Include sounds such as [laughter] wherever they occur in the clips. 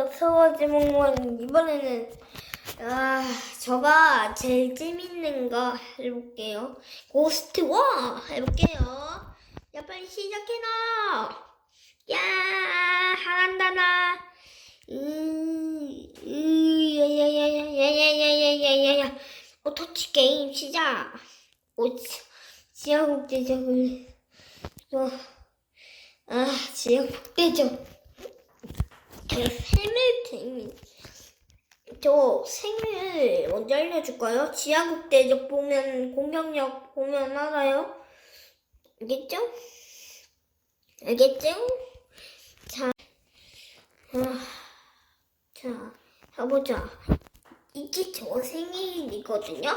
안녕하세요. 서워지몽원 이번에는 아 저가 제일 재밌는 거 해볼게요. 고스트 워 해볼게요. 야 빨리 시작해놔. 야 잘한다 나. 으야야야야야야야야야야. 어 터치 게임 시작. 오 지하국제적을 어, 아 지하국제적. 저 생일 재미. 저 생일 먼저 알려줄까요? 지하국대적 보면 공격력 보면 알아요. 알겠죠? 알겠죠? 자, 아, 자 해보자. 이게 저 생일이거든요.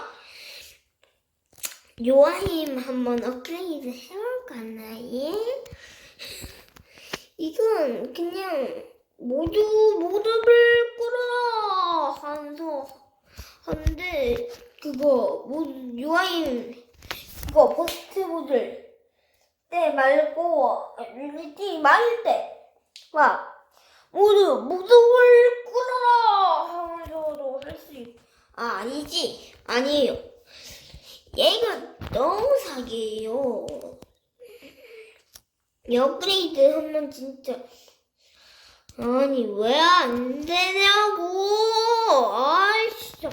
요아임 한번 업그레이드 해볼까나요? [laughs] 이건 그냥 모두 모두를 끌어라 하면서 하는데 그거 모두 유아인 그거 버스트 모델 때 말고 유니티 말릴 때막 모두 모두를 끌어라 하면서도 할 수 있. 아 아니지 아니에요. 얘가 너무 사기예요. 이 업그레이드 하면 진짜. 아니 왜 안 되냐고 아이 진짜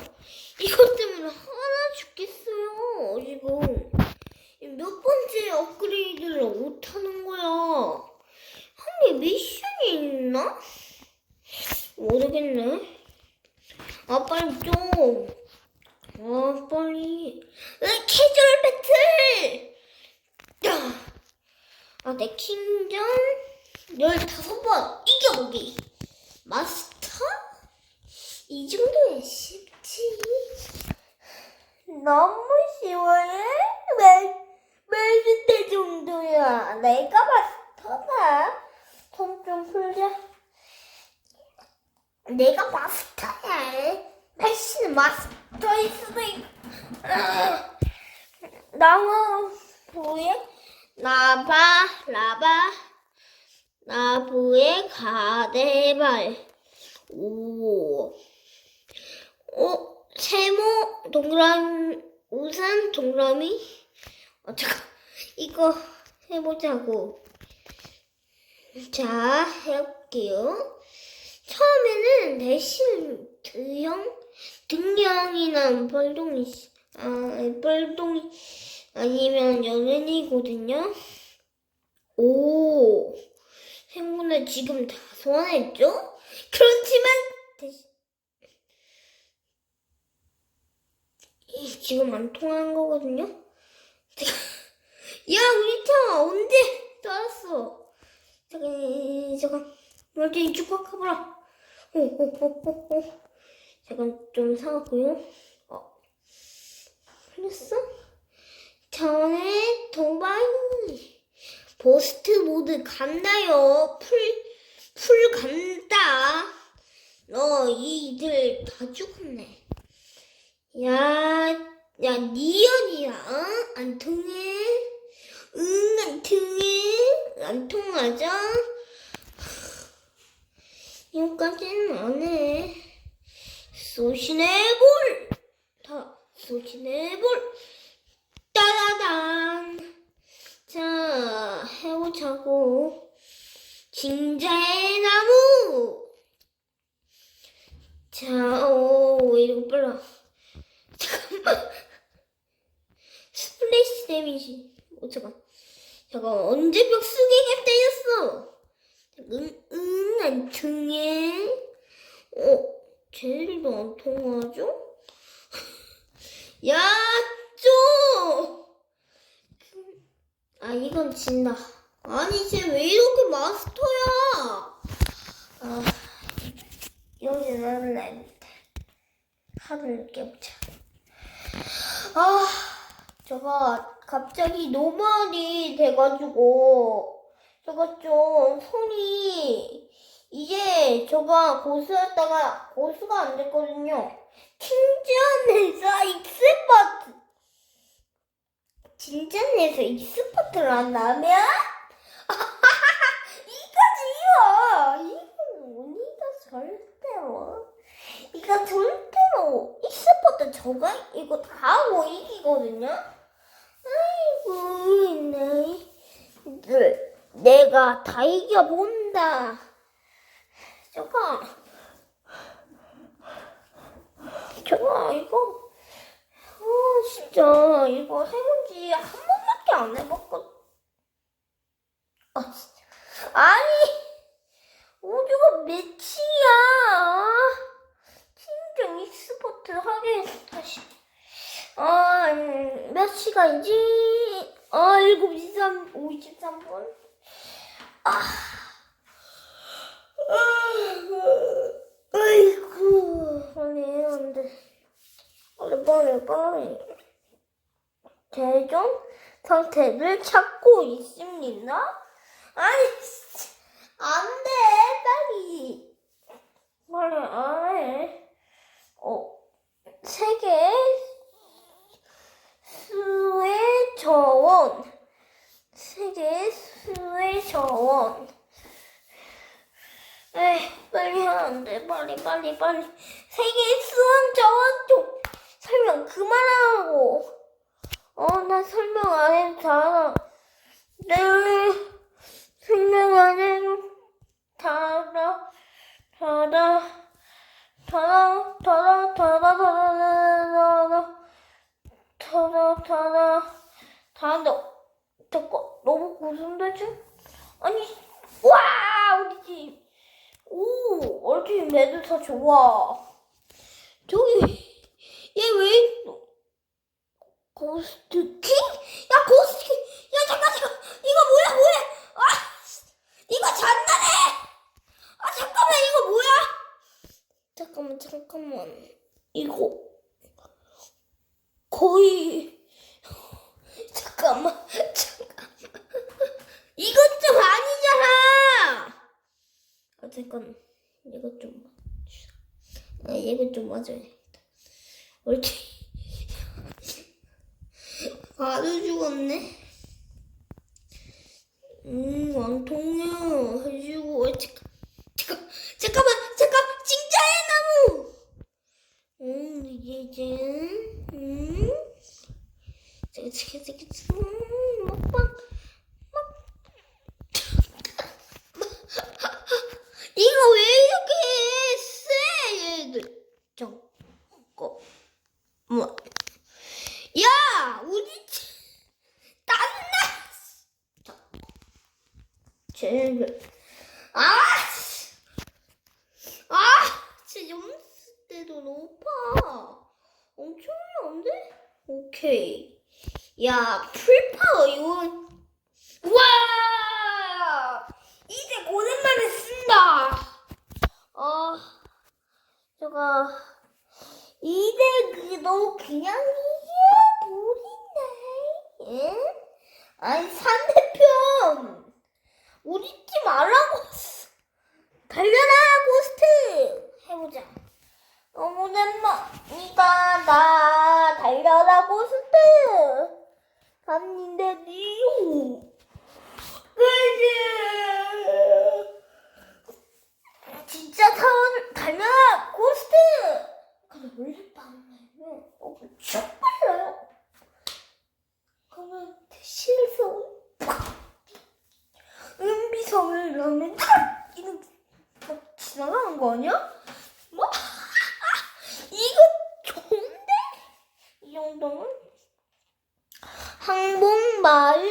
이것 때문에 화나 죽겠어요 지금 몇 번째 업그레이드를 못하는 거야 한 게 미션이 있나? 모르겠네 아 빨리 좀아 빨리 으, 캐주얼 배틀 아내 킹전 15번 이겨보기. 마스터? 이 정도면 쉽지. 너무? 몇, 몇십 대 정도야. 내가 마스터다. 손 좀 풀자. 내가 마스터야. 패시는 마스터일 수도 있고. 나무, 보에 나바, 라바. 나부의 가대발. 오. 어, 세모, 동그라미, 우산, 동그라미. 어, 잠깐. 이거 해보자고. 자, 해볼게요. 처음에는 대신 드형, 등형이나 뻘동이, 아, 뻘동이, 아니면 연은이거든요. 오. 행운을 지금 다 소환했죠? 그렇지만 대신 이, 지금 안 통한 거거든요? [laughs] 야 우리 차 언제 따랐어? 잠깐 잠깐 멀쩡히 이쪽 확 가보라 오 오 오 오 오 잠깐 좀 사갔고요 어 흘렸어? 전에 동반이 보스트 모드 간다요. 풀, 풀 간다. 너 이들 다 죽었네. 야, 야, 니언이야. 어? 안 통해? 응, 안 통해? 안 통하죠? 이거까지는 안 해. 소신의 볼! 다, 소신의 볼! 따다단! 자, 해보자고. 진자의 나무! 자, 오, 3이시. 오, 어, 잠깐. 잠깐, 언제 벽수에 깜짝이었어? 음, 음, 안 통해. 어, 쟤들도 안 통하죠? [laughs] 야, 쪼! 아, 이건 진다. 아니, 쟤 왜 이렇게 마스터야? 아, 여기 나는 안 돼. 하루 늦게 보자. 아. 저가 갑자기 노멀이 돼가지고 저가 좀 손이 이제 저가 고수였다가 고수가 안 됐거든요. 킹전에서 익스퍼트 진짠에서 익스퍼트를 한다면? [laughs] 이거지요! 이건 언니가 절대로 이거 절대로 익스포트 저거 이거 다 하고 이기거든요. 아이고 내 내가 다 이겨본다. 저거 저거 이거 아 진짜 이거 해본 지 한 번밖에 안 해봤거든. 아 아니 몇이야? 팀좀 익스포트 하게 다시. 아, 음, 몇 시간이지? 아, 7시 3, 53분. 아. 아이고, 아니, 안 돼. 빨리, 빨리, 빨리. 대전 상태를 찾고 있습니다. 아니, 진짜. 안 돼, 빨리. 빨리 안 해. 어, 세계 수의 저원. 세계 저원. 에이, 빨리 돼. 빨리, 빨리, 빨리. 세계 수원 좀 설명 그만하고. 어, 나 설명 안 해도 다. 네. 설명 안 해도 다다 다다 다다 다다 다다 다다 다다 다다 다다 잠깐 너무 고순되지? 아니 와 우리 집오 우리 집 애들 다 좋아 저기 얘왜 고스트 킹? 야 고스트 킹! 야 잠깐 잠깐 이거 뭐야 뭐야 아 이거 장난해! 아 잠깐만 이거 뭐야? 잠깐만 잠깐만 이거 거의 잠깐만 잠깐만 이것 좀 아니잖아. 아 잠깐 이것 좀 아, 이거 좀 맞아야겠다. 옳지. 아주 [laughs] 죽었네. 음, 왕통령 해주고 어, 잠깐, 잠깐, 잠깐만, 잠깐, 진짜의 나무. 음, 이제 음, 잠깐, 잠깐, 잠깐, 잠깐, 음, 먹방, 먹. 이거 왜 이렇게 세 얘들? 저거 뭐? 야, 우리 집 딴나. 쟤는 아, 씨. 아, 제 염수 때도 높아. 엄청난데? 오케이. 야, 풀파워 이거. 와, 이제 오랜만에 쓴다. 어, 저거 이제 그너 그냥 이게 보이네. 예? 아니 상대편. 우리 팀 알라고 달려라 고스트 해보자 오랜만이다. 나 달려라 고스트 갔는데 니오 그지? 진짜 타 달려라. 고스트 근데 원래 밤에는 엄청 빨라요. 그러면 대실에서 은비성을 넣으면 막 지나가는 거 아니야? 뭐? 이거 좋은데? 이 정도면? 항복마을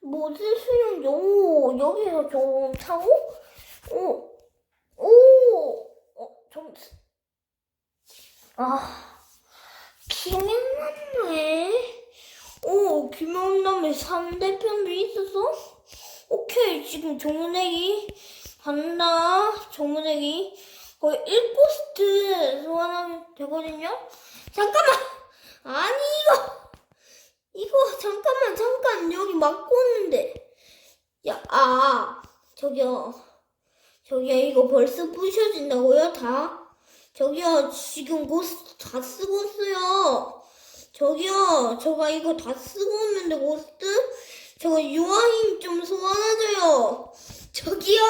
모두 수영장 오 여기서 좀 타고 오 오, 어, 좀, 아, 김영남네. 오, 김영남에 상대편도 있어서? 오케이, 지금 정은액이 간다. 정은액이 거의 1포스트 소환하면 되거든요? 잠깐만! 아니, 이거! 이거, 잠깐만, 잠깐, 여기 막고 있는데. 야, 아, 저기요. 저기요, 이거 벌써 부셔진다고요, 다? 저기요, 지금 고스트 다 쓰고 있어요. 저기요, 저가 이거 다 쓰고 있는데, 고스트? 저거 유아힘 좀 소환하줘요. 저기요?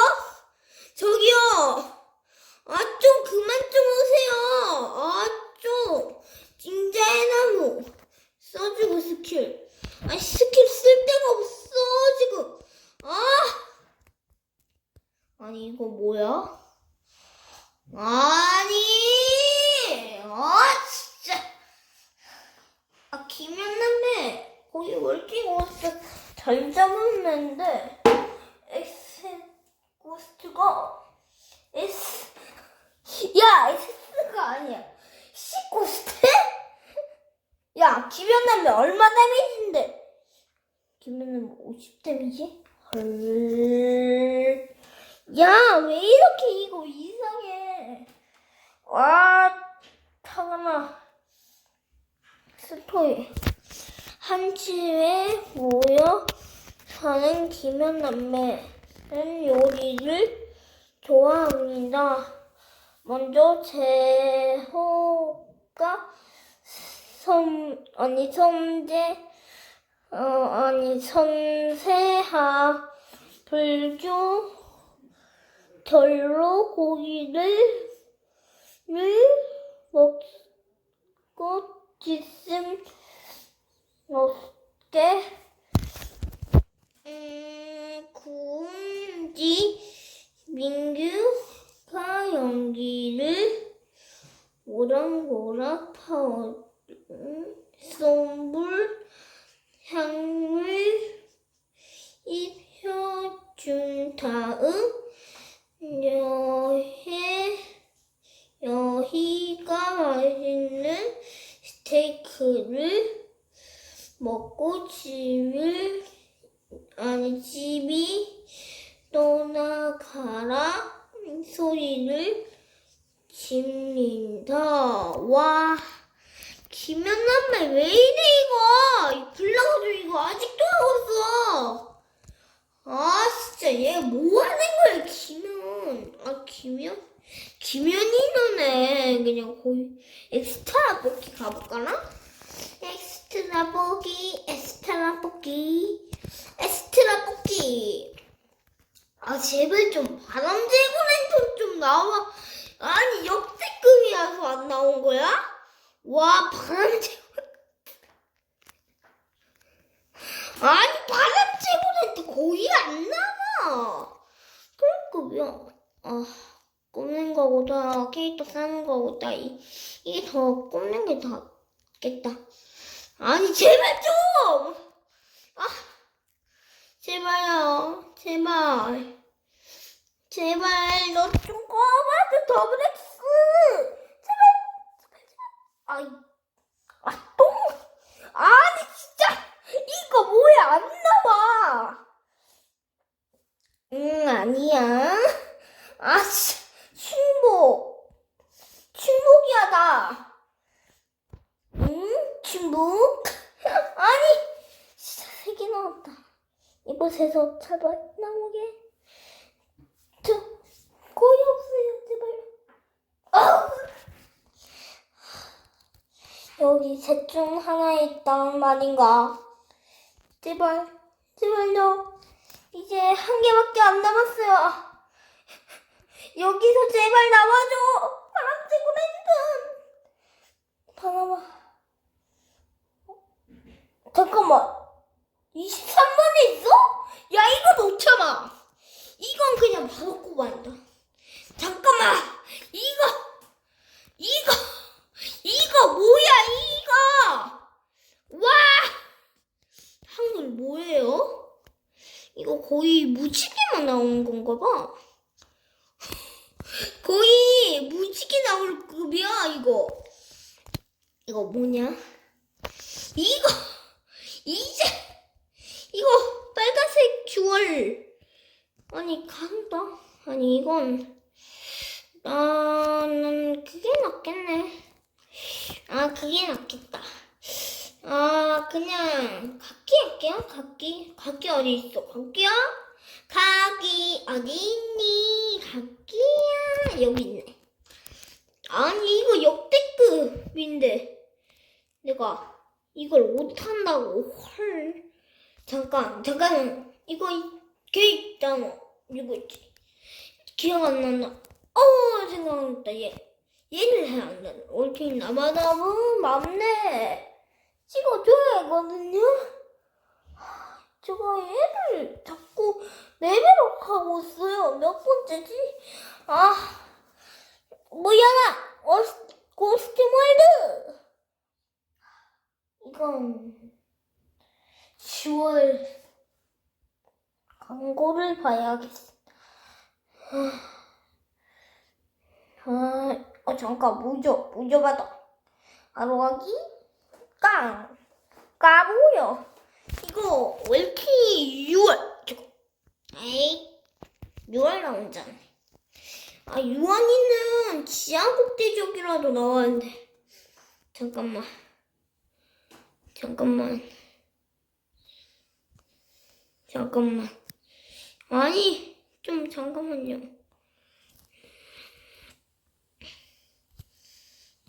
저기요? 아, 좀 그만 좀 오세요. 아, 좀. 징자의 나무. 써주고 스킬. 아, 스킬 쓸 데가 없어, 지금. 아! 아니, 이거 뭐야? 아니! 아, 진짜. 아, 김연남의 거기 월킹 오스 잘 잡았는데, 엑스 고스트가, 엑스 야 S가 아니야 C 고스트? 야 김연남매 얼마 데미지인데? 김연남매 50 데미지? 헐. 야, 왜 이렇게 이거 이상해? 와, 타가나. 스토리. 한 집에 모여 사는 김연남매는 요리를 좋아합니다. 먼저 제호가 섬, 아니, 섬제, 어, 아니, 선세하, 불교, 결로 고기를 를 먹고 지슴 없게 음, 구운 뒤 민규 가 연기를 오락오락 파워 솜불 향을 입혀준 다음 여해 여희가 맛있는 스테이크를 먹고 집을 아니 집이 떠나가라 소리를 짓는다. 와 김연남매 왜 이래 이거 이 블라우드 이거 아직도 하고 있어. 아 진짜 얘 뭐 하는 거야 김연 아 김연 김연이 너네 그냥 거의 엑스트라 뽑기 가볼까나? 엑스트라 뽑기 엑스트라 뽑기 엑스트라 뽑기. 아 제발 좀 바람제고 랜턴 좀 나와. 아니 역대급이라서 안 나온 거야? 와 바람제고 아니 바람제고 랜턴 거의 안 나와 그럴거면 아 꼽는 거보다 캐릭터 사는 거보다 이, 이게 더 꼽는 게더 낫겠다. 아니 제발 좀! 아 제발요 제발. 제발 너좀 꺼봐줘 더블 X 제발 제발 제발. 아이 아똥. 아니 진짜 이거 뭐야 안 나와. 응 아니야 아 씨. 침묵. 침묵이야, 나. 응? 침묵? [laughs] 아니, 진짜 나왔다. 이곳에서 제발 나오게. 저, 거의 없어요, 제발. 아우. 여기 셋 중 하나에 있단 말인가? 제발, 제발요. 이제 한 개밖에 안 남았어요. 여기서 제발 나와줘. 바람쥐고 랜턴. 바람아. 어? 잠깐만. 23번에 있어? 야, 이거 놓쳐마. 이건 그냥 바로 꼽아낸다. 잠깐만. 이거, 이거, 이거 뭐야, 이거. 와. 한글 뭐예요? 이거 거의 무지개만 나오는 건가 봐. 거의 무지개 나올 급이야 이거. 이거 뭐냐? 이거 [laughs] 이제 이거 빨간색 듀얼. 아니 간다? 아니 이건 나는 그게 낫겠네. 아 그게 낫겠다. 아 그냥 각기 할게요 각기. 각기 어디 있어? 각기야 각기 어디 있니? 각기야? 여기 있네. 아니 이거 역대급인데. 내가 이걸 못한다고. 헐. 잠깐 잠깐. 이거 걔 있잖아. 이거 있지. 기억 안 난다. 어 생각났다. 얘. 얘는 잘안 나네 올케인 나마나무? 맘네. 찍어줘야 하거든요? 제가 얘를 자꾸 레벨업 하고 있어요. 몇 번째지? 아, 뭐야, 어, 고스트 월드! 이건 10월 광고를 봐야겠어. 아, 어, 잠깐, 무조, 무조 받아. 바로 가기? 깡! 까보여. 이거, 왜 이렇게 6월, 저거. 에이, 6월 나온잖아. 아, 유한이는 지하국대적이라도 나왔는데. 잠깐만. 잠깐만. 잠깐만. 아니, 좀 잠깐만요.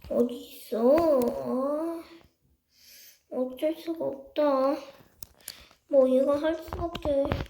어디 있어? 아, 어쩔 수가 없다. 뭐 이거 할 수가 없대.